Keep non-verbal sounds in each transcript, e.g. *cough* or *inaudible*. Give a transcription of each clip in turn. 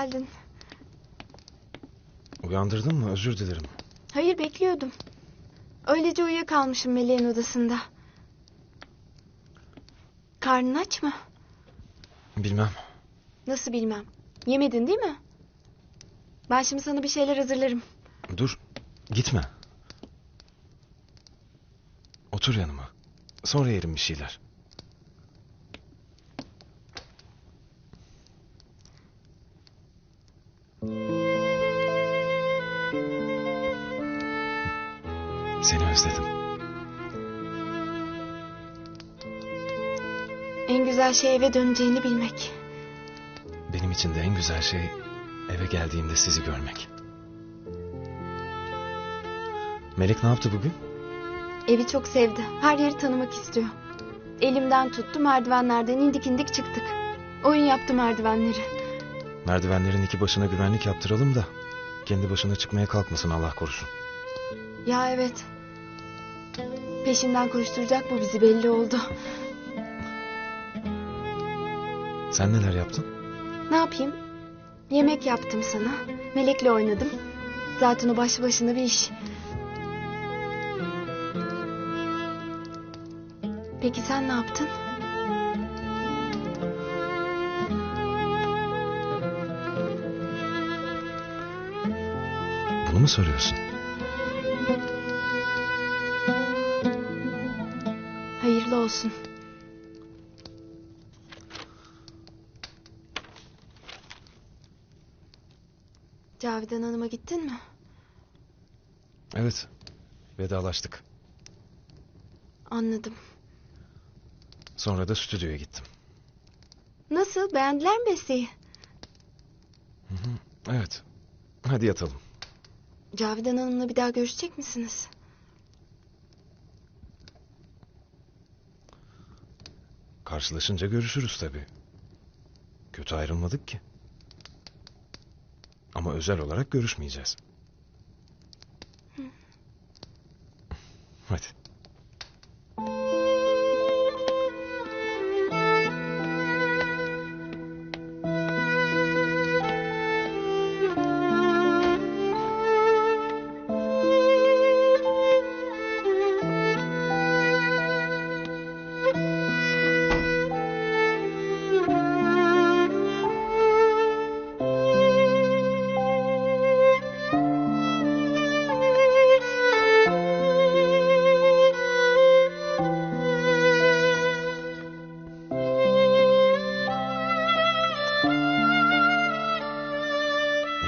Geldin. Uyandırdın mı? Özür dilerim. Hayır bekliyordum. Öylece uyuyakalmışım Meleğin odasında. Karnın aç mı? Bilmem. Nasıl bilmem. Yemedin değil mi? Ben şimdi sana bir şeyler hazırlarım. Dur. Gitme. Otur yanıma. Sonra yerim bir şeyler. Seni özledim. En güzel şey eve döneceğini bilmek. Benim için de en güzel şey eve geldiğimde sizi görmek. Melek ne yaptı bugün? Evi çok sevdi. Her yeri tanımak istiyor. Elimden tuttu merdivenlerden indik indik çıktık. Oyun yaptı merdivenleri. Merdivenlerin iki başına güvenlik yaptıralım da kendi başına çıkmaya kalkmasın Allah korusun. Ya evet. Peşinden koşturacak bu bizi belli oldu. Sen neler yaptın? Ne yapayım? Yemek yaptım sana. Melek'le oynadım. Zaten o başlı başına bir iş. Peki sen ne yaptın? Bunu mu soruyorsun? Olsun. Cavidan Hanım'a gittin mi? Evet. Vedalaştık. Anladım. Sonra da stüdyoya gittim. Nasıl? Beğendiler mi besteyi? Evet. Hadi yatalım. Cavidan Hanım'la bir daha görüşecek misiniz? Karşılaşınca görüşürüz tabii. Kötü ayrılmadık ki. Ama özel olarak görüşmeyeceğiz. Hadi.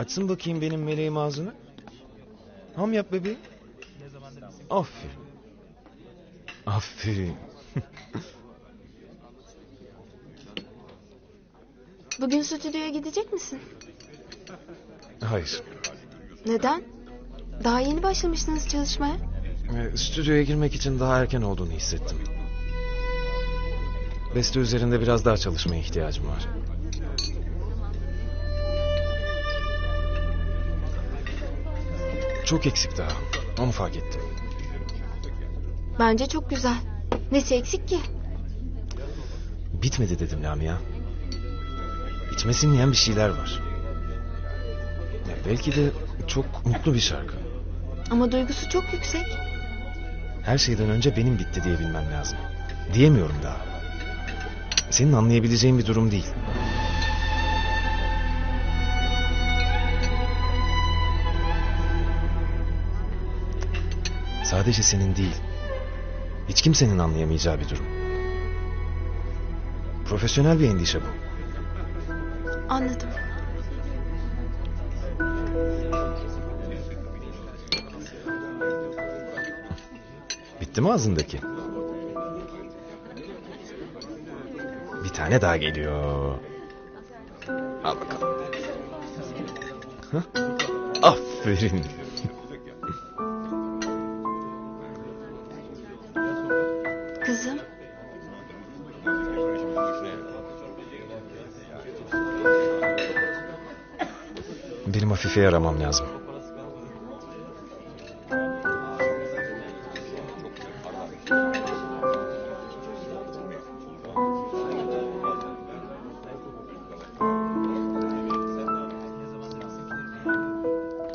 Açsın bakayım benim meleğim ağzını. Ham yap bebeğim. Aferin. Aferin. *laughs* Bugün stüdyoya gidecek misin? Hayır. Neden? Daha yeni başlamıştınız çalışmaya. Ee, Stüdyoya girmek için daha erken olduğunu hissettim. Beste üzerinde biraz daha çalışmaya ihtiyacım var. Çok eksik daha. Onu fark ettim. Bence çok güzel. Nesi eksik ki? Bitmedi dedim Lamia. İçime sinmeyen bir şeyler var. Ya belki de çok mutlu bir şarkı. Ama duygusu çok yüksek. Her şeyden önce benim bitti diyebilmem lazım. Diyemiyorum daha. Senin anlayabileceğin bir durum değil. Sadece senin değil. Hiç kimsenin anlayamayacağı bir durum. Profesyonel bir endişe bu. Anladım. Bitti mi ağzındaki? Bir tane daha geliyor. Al bakalım. Hah, Aferin. Benim Afife'yi aramam lazım.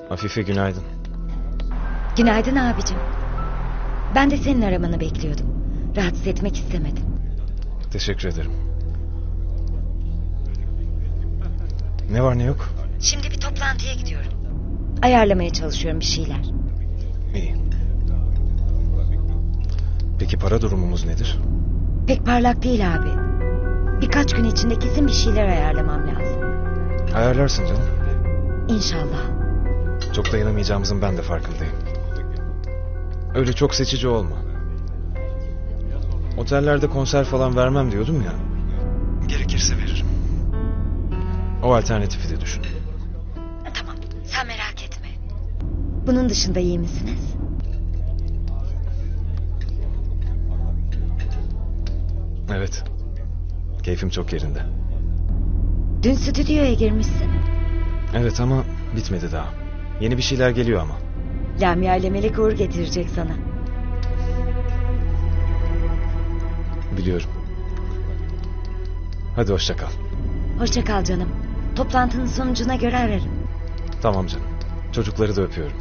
Afife günaydın. Günaydın abicim. Ben de senin aramanı bekliyordum. Rahatsız etmek istemedim. Teşekkür ederim. Ne var ne yok? Şimdi bir toplantıya gidiyorum. Ayarlamaya çalışıyorum bir şeyler. İyi. Peki para durumumuz nedir? Pek parlak değil abi. Birkaç gün içinde kesin bir şeyler ayarlamam lazım. Ayarlarsın canım. İnşallah. Çok dayanamayacağımızın ben de farkındayım. Öyle çok seçici olma. Otellerde konser falan vermem diyordum ya. Gerekirse veririm. O alternatifi de düşün. Bunun dışında iyi misiniz? Evet. Keyfim çok yerinde. Dün stüdyoya girmişsin. Evet ama bitmedi daha. Yeni bir şeyler geliyor ama. Lamia ile Melek uğur getirecek sana. Biliyorum. Hadi hoşça kal. Hoşça kal canım. Toplantının sonucuna göre ararım. Tamam canım. Çocukları da öpüyorum.